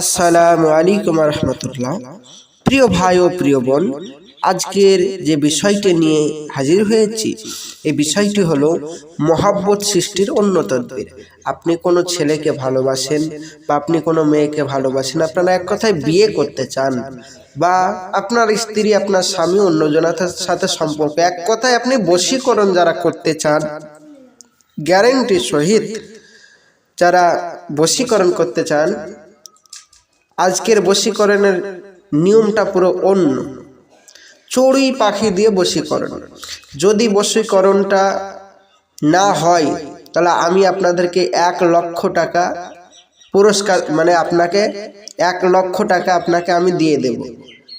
আসসালামু আলাইকুম রহমতুল্লাহ। প্রিয় ভাই ও প্রিয় বোন, আজকের যে বিষয়টি নিয়ে হাজির হয়েছি, এই বিষয়টি হলো মহাব্বত সৃষ্টির অন্য তদ্বির। আপনি কোনো ছেলেকে ভালোবাসেন বা আপনি কোনো মেয়েকে ভালোবাসেন, আপনারা এক কথায় বিয়ে করতে চান বা আপনার স্ত্রী, আপনার স্বামী অন্যজনের সাথে সম্পর্ক, এক কথায় আপনি বশীকরণ যারা করতে চান গ্যারেন্টি সহিত যারা বশীকরণ করতে চান আজকের বশীকরণের নিয়মটা পুরো অন্য। চড়ুই পাখি দিয়ে বশীকরণ। যদি বশীকরণটা না হয়, তাহলে আমি আপনাদেরকে এক লক্ষ টাকা পুরস্কার মানে আপনাকে এক লক্ষ টাকা আপনাকে আমি দিয়ে দেব।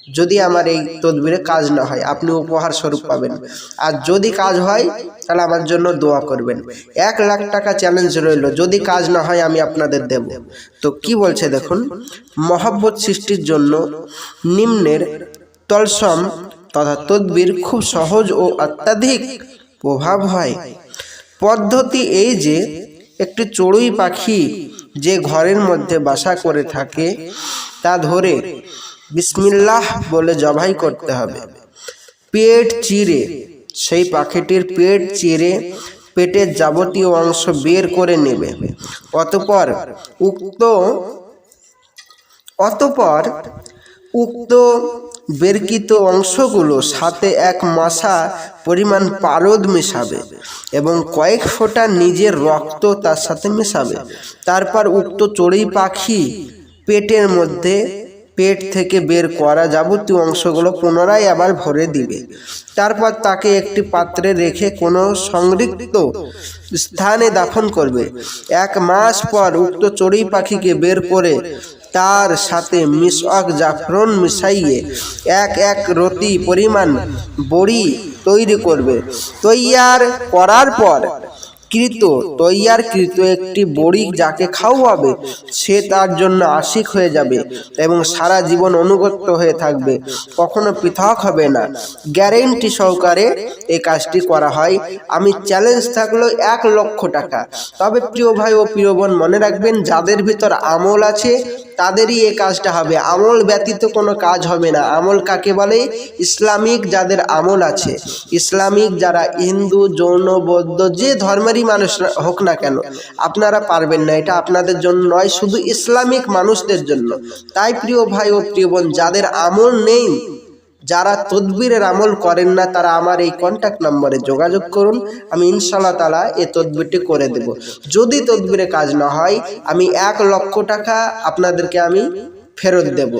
যদি আমার এই তদবিরে কাজ না হয়, আপনি উপহার স্বরূপ পাবেন। আর যদি কাজ হয়, তাহলে আমার জন্য দোয়া করবেন। এক লাখ টাকা চ্যালেঞ্জ রইল, যদি কাজ না হয়, আমি আপনাদের দেব। তো কি বলছে দেখুন, মহব্বত সৃষ্টির জন্য নিম্নের তলসম তথা তদবির খুব সহজ ও অত্যাধিক প্রভাব হয়। পদ্ধতি এই যে, একটি চড়ুই পাখি যে ঘরের মধ্যে বাসা করে থাকে, তা ধরে বিসমিল্লাহ বলে জবাই করতে হবে। পেট চিরে, সেই পাখিটির পেট চিরে পেটের যাবতীয় অংশ বের করে নেবে। অতপর উক্ত অতপর উক্ত বেরকিত অংশগুলো সাথে এক মাসা পরিমাণ পারদ মেশাবে এবং কয়েক ফোঁটা নিজের রক্ত তার সাথে মেশাবে। তারপর উক্ত চড়ুই পাখি পেটের মধ্যে পেট থেকে বের করা যাবতীয় অংশগুলো পুনরায় আবার ভরে দিবে। তারপর তাকে একটি পাত্রে রেখে কোনো সংরক্ষিত স্থানে দাফন করবে। এক মাস পর উক্ত চড়ুই পাখিকে বের করে তার সাথে মিশক জাফরন মিশাইয়ে এক এক রতি পরিমাণ বড়ি তৈরি করবে। তৈয়ার করার পর কৃত, তৈয়ার কৃত একটি বড়ি যাকে খাওয়াবে, সে তার জন্য আশিক হয়ে যাবে এবং সারা জীবন অনুগত হয়ে থাকবে। কখনো পৃথক হবে না। গ্যারেন্টি সহকারে এই কাজটি করা হয়। আমি চ্যালেঞ্জ থাকল এক লক্ষ টাকা। তবে প্রিয় ভাই ও প্রিয় বোন, মনে রাখবেন যাদের ভিতর আমল আছে তাদেরই এ কাজটা হবে। আমল ব্যতীত কোনো কাজ হবে না। আমল কাকে বলে? ইসলামিক যাদের আমল আছে। ইসলামিক যারা হিন্দু যৌন বৌদ্ধ, যে ধর্মেরই মানুষ হোক না কেন, আপনারা পারবেন না। এটা আপনাদের জন্য নয়, শুধু ইসলামিক মানুষদের জন্য। তাই প্রিয় ভাই ও প্রিয় বোন, যাদের আমল নেই যারা তদবিরের আমল করেন না, তারা আমার এই কন্ট্যাক্ট নম্বরে যোগাযোগ করুন, আমি ইনশাল্লাহ তালা এই তদবিরটি করে দেব। যদি তদবিরে কাজ না হয়, আমি এক লক্ষ টাকা আপনাদেরকে আমি ফেরত দেব।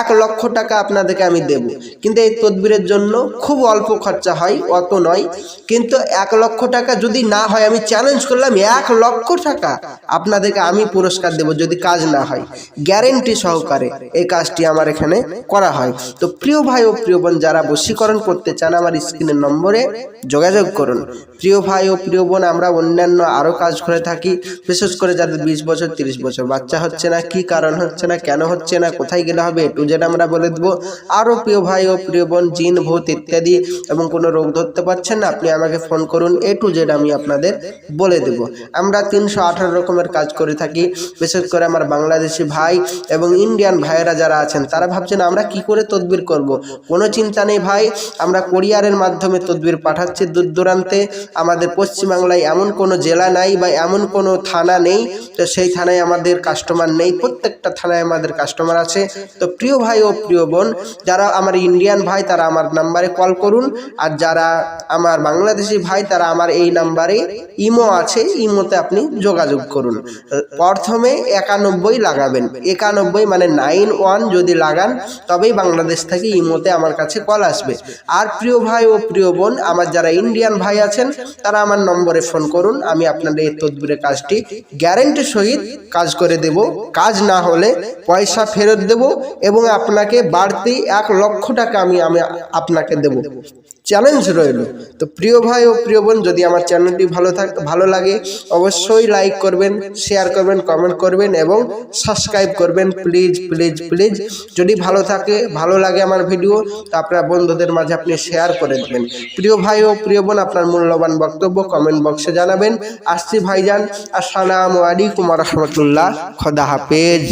এক লক্ষ টাকা আপনাদেরকে আমি দেব। কিন্তু এই তদবিরের জন্য খুব অল্প খরচা হয় অত নয়। কিন্তু এক লক্ষ টাকা যদি না হয় আমি চ্যালেঞ্জ করলাম এক লক্ষ টাকা আপনাদেরকে আমি পুরস্কার দেব যদি কাজ না হয়। গ্যারেন্টি সহকারে এই কাজটি আমার এখানে করা হয়। তো প্রিয় ভাই ও প্রিয় বোন যারা বশীকরণ করতে চান আমার স্ক্রিনের নম্বরে যোগাযোগ করুন। প্রিয় ভাই ও প্রিয় বোন আমরা অন্যান্য আরও কাজ করে থাকি। বিশেষ করে যাদের বিশ বছর তিরিশ বছর বাচ্চা হচ্ছে না কি কারণ হচ্ছে না কেন হচ্ছে না কোথায় গেলে হবে? টু জেড আমরা বলে দেবো আরও প্রিয় ভাই ও প্রিয় বোন জিন ভূত ইত্যাদি এবং কোনো রোগ ধরতে পারছেন না আপনি আমাকে ফোন করুন। এ টু জেড আমি আপনাদের বলে দেব। আমরা তিনশো আঠারো রকমের কাজ করে থাকি বিশেষ করে আমার বাংলাদেশি ভাই এবং ইন্ডিয়ান ভাইয়েরা যারা আছেন তারা ভাবছেন আমরা কি করে তদবির করব। কোনো চিন্তা নেই ভাই আমরা কোরিয়ারের মাধ্যমে তদবির পাঠাচ্ছি দূর দূরান্তে। আমাদের পশ্চিমবাংলায় এমন কোনো জেলা নাই বা এমন কোনো থানা নেই তো সেই থানায় আমাদের কাস্টমার নেই প্রত্যেকটা থানায় আমাদের কাস্টমার আছে। তো প্রিয় ভাই ও প্রিয় বোন, যারা আমার ইন্ডিয়ান ভাই, তারা আমার নাম্বারে কল করুন। আর যারা আমার বাংলাদেশি ভাই, তারা আমার এই নাম্বারে ইমো আছে, ইমোতে আপনি যোগাযোগ করুন। প্রথমে একানব্বই লাগাবেন। একানব্বই মানে নাইন ওয়ান যদি লাগান, তবেই বাংলাদেশ থেকে ইমোতে আমার কাছে কল আসবে। আর প্রিয় ভাই ও প্রিয় বোন, আমার যারা ইন্ডিয়ান ভাই আছেন, তারা আমার নম্বরে ফোন করুন। আমি আপনাদের এই তদবিরের কাজটি গ্যারেন্টি সহিত কাজ করে দেব। কাজ না হলে পয়সা ফেরত দেব এবং আপনাকে বাড়তি এক লক্ষ টাকা আমি আমি আপনাকে দেব। চ্যালেঞ্জ রইল। তো প্রিয় ভাই ও প্রিয় বোন, যদি আমার চ্যানেলটি ভালো থাক, ভালো লাগে, অবশ্যই লাইক করবেন শেয়ার করবেন কমেন্ট করবেন এবং সাবস্ক্রাইব করবেন। প্লিজ প্লিজ প্লিজ যদি ভালো থাকে, ভালো লাগে আমার ভিডিও তো আপনার বন্ধুদের মাঝে আপনি শেয়ার করে দেবেন। প্রিয় ভাই ও প্রিয় বোন, আপনার মূল্যবান বক্তব্য কমেন্ট বক্সে জানাবেন। আসছি ভাইজান, আসসালামু আলাইকুম রহমতুল্লাহ। খোদা হাফেজ।